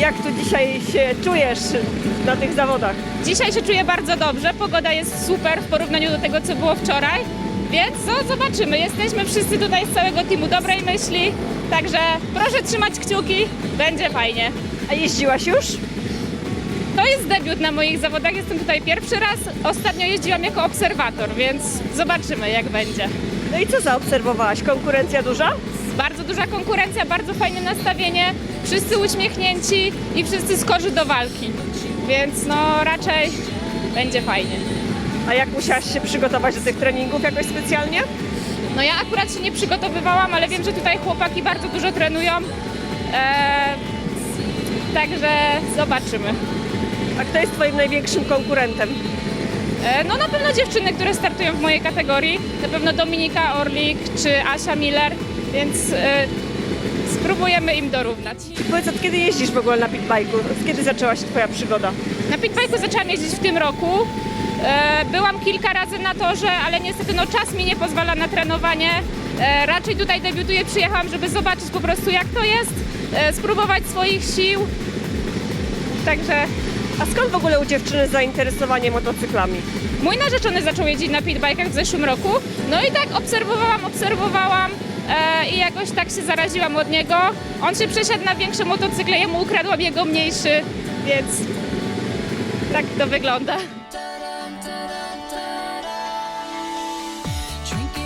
Jak tu dzisiaj się czujesz na tych zawodach? Dzisiaj się czuję bardzo dobrze, pogoda jest super w porównaniu do tego, co było wczoraj, więc no, zobaczymy. Jesteśmy wszyscy tutaj z całego teamu dobrej myśli, także proszę trzymać kciuki, będzie fajnie. A jeździłaś już? To jest debiut na moich zawodach, jestem tutaj pierwszy raz. Ostatnio jeździłam jako obserwator, więc zobaczymy jak będzie. No i co zaobserwowałaś? Konkurencja duża? Bardzo duża konkurencja, bardzo fajne nastawienie, wszyscy uśmiechnięci i wszyscy skorzy do walki, więc no raczej będzie fajnie. A jak musiałaś się przygotować do tych treningów jakoś specjalnie? No ja akurat się nie przygotowywałam, ale wiem, że tutaj chłopaki bardzo dużo trenują. Eee, także zobaczymy. A kto jest twoim największym konkurentem? Eee, no na pewno dziewczyny, które startują w mojej kategorii. Na pewno Dominika Orlik czy Asia Miller, więc e, spróbujemy im dorównać. Powiedz, od kiedy jeździsz w ogóle na pitbike'u? Od kiedy zaczęła się twoja przygoda? Na pitbike'u zaczęłam jeździć w tym roku. E, byłam kilka razy na torze, ale niestety no, czas mi nie pozwala na trenowanie. E, raczej tutaj debiutuję, przyjechałam, żeby zobaczyć po prostu jak to jest, e, spróbować swoich sił. Także A skąd w ogóle u dziewczyny zainteresowanie motocyklami? mój narzeczony zaczął jeździć na pitbike'ach w zeszłym roku. No i tak obserwowałam, obserwowałam E, i jakoś tak się zaraziłam od niego. On się przesiadł na większe motocykle, ja mu ukradłam jego mniejszy, więc tak to wygląda. Drinking